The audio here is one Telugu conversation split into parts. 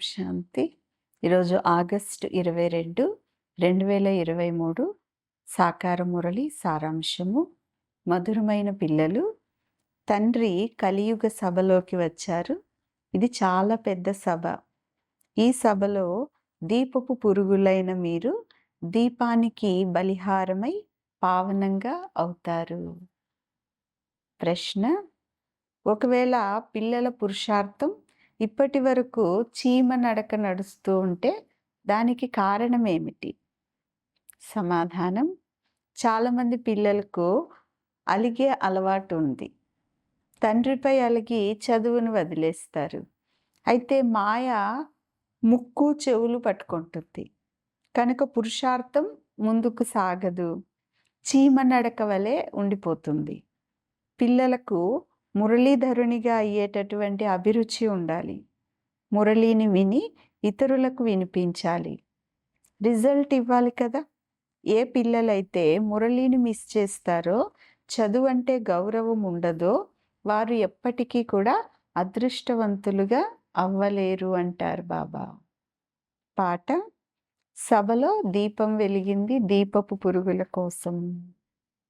శాంతి. ఈరోజు ఆగస్టు ఇరవై రెండు రెండు వేల ఇరవై మూడు సాకార మురళి సారాంశము. మధురమైన పిల్లలు. తండ్రి కలియుగ సభలోకి వచ్చారు. ఇది చాలా పెద్ద సభ. ఈ సభలో దీపపు పురుగులైన మీరు దీపానికి బలిహారమై పావనంగా అవుతారు. ప్రశ్న ఒకవేళ పిల్లల పురుషార్థం ఇప్పటి వరకు చీమ నడక నడుస్తూ ఉంటే దానికి కారణం ఏమిటి? సమాధానం చాలామంది పిల్లలకు అలిగే అలవాటు ఉంది. తండ్రిపై అలిగి చదువును వదిలేస్తారు. అయితే మాయ ముక్కు చెవులు పట్టుకుంటుంది. కనుక పురుషార్థం ముందుకు సాగదు. చీమ నడక వలె ఉండిపోతుంది. పిల్లలకు మురళీధరునిగా అయ్యేటటువంటి అభిరుచి ఉండాలి. మురళిని విని ఇతరులకు వినిపించాలి. రిజల్ట్ ఇవ్వాలి కదా. ఏ పిల్లలైతే మురళిని మిస్ చేస్తారో చదువు అంటే గౌరవం ఉండదో వారు ఎప్పటికీ కూడా అదృష్టవంతులుగా అవ్వలేరు అంటారు బాబా. పాట సభలో దీపం వెలిగింది దీపపు పురుగుల కోసం.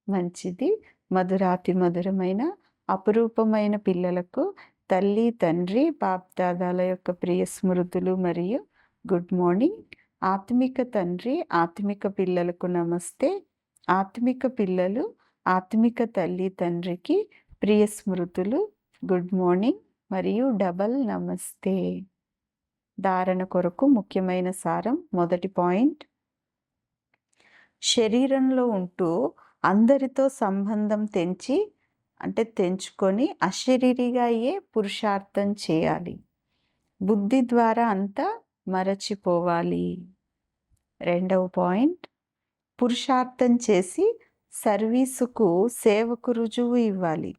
మంచిది మధురాతి మధురమైన అపురూపమైన పిల్లలకు తల్లి తండ్రి బాప్దాదాల యొక్క ప్రియ స్మృతులు మరియు గుడ్ మార్నింగ్. ఆత్మిక తండ్రి ఆత్మిక పిల్లలకు నమస్తే. ఆత్మిక పిల్లలు ఆత్మిక తల్లి తండ్రికి ప్రియ స్మృతులు గుడ్ మార్నింగ్ మరియు డబల్ నమస్తే. ధారణ కొరకు ముఖ్యమైన సారం మొదటి పాయింట్. శరీరంలో ఉంటూ అందరితో సంబంధం తెంచి అంటే తెంచుకొని అశరీరిగా అయ్యే పురుషార్థం చేయాలి. బుద్ధి ద్వారా అంతా మరచిపోవాలి. రెండవ పాయింట్. పురుషార్థం చేసి సర్వీసుకు సేవకు రుజువు ఇవ్వాలి.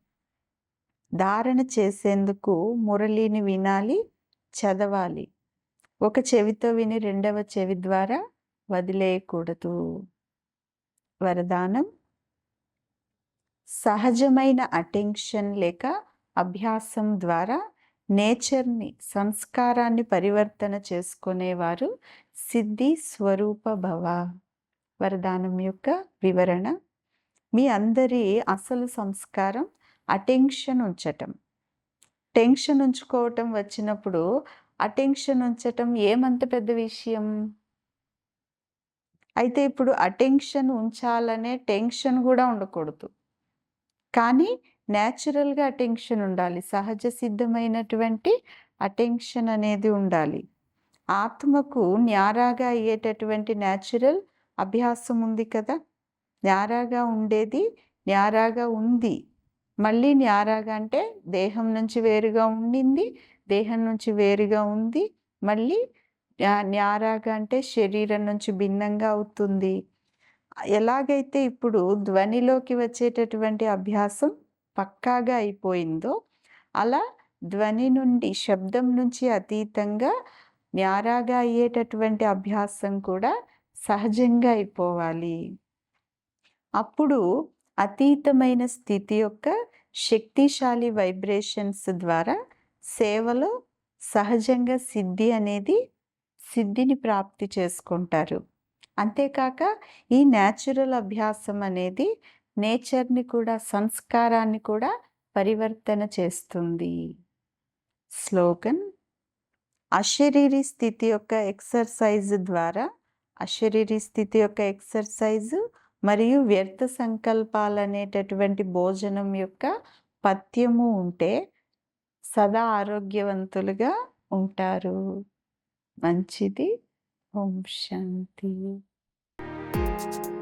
ధారణ చేసేందుకు మురళిని వినాలి చదవాలి. ఒక చెవితో విని రెండవ చెవి ద్వారా వదిలేయకూడదు. వరదానం. సహజమైన అటెన్షన్ లేక అభ్యాసం ద్వారా నేచర్ని సంస్కారాన్ని పరివర్తన చేసుకునేవారు సిద్ధి స్వరూప భవ. వరదానం యొక్క వివరణ. మీ అందరి అసలు సంస్కారం అటెన్షన్ ఉంచటం. టెన్షన్ ఉంచుకోవటం వచ్చినప్పుడు అటెన్షన్ ఉంచటం ఏమంత పెద్ద విషయం? అయితే ఇప్పుడు అటెన్షన్ ఉంచాలనే టెన్షన్ కూడా ఉండకూడదు. కానీ న్యాచురల్గా అటెన్షన్ ఉండాలి. సహజ సిద్ధమైనటువంటి అటెన్షన్ అనేది ఉండాలి. ఆత్మకు న్యారాగా అయ్యేటటువంటి న్యాచురల్ అభ్యాసం ఉంది కదా! న్యారాగా ఉండేది న్యారాగా ఉంది. మళ్ళీ న్యారాగా అంటే దేహం నుంచి వేరుగా ఉండింది దేహం నుంచి వేరుగా ఉంది. మళ్ళీ న్యారాగా అంటే శరీరం నుంచి భిన్నంగా అవుతుంది. ఎలాగైతే ఇప్పుడు ధ్వనిలోకి వచ్చేటటువంటి అభ్యాసం పక్కాగా అయిపోయిందో అలా ధ్వని నుండి శబ్దం నుంచి అతీతంగా న్యారాగా అయ్యేటటువంటి అభ్యాసం కూడా సహజంగా అయిపోవాలి. అప్పుడు అతీతమైన స్థితి యొక్క శక్తిశాలి వైబ్రేషన్స్ ద్వారా సేవలో సహజంగా సిద్ధి అనేది సిద్ధిని ప్రాప్తి చేసుకుంటారు. అంతేకాక ఈ న్యాచురల్ అభ్యాసం అనేది నేచర్ని కూడా సంస్కారాన్ని కూడా పరివర్తన చేస్తుంది. స్లోగన్ అశరీరి స్థితి యొక్క ఎక్సర్సైజ్ ద్వారా అశరీరి స్థితి యొక్క ఎక్సర్సైజు మరియు వ్యర్థ సంకల్పాలు అనేటటువంటి భోజనం యొక్క పథ్యము ఉంటే సదా ఆరోగ్యవంతులుగా ఉంటారు. మంచిది. ఓం శాంతి. you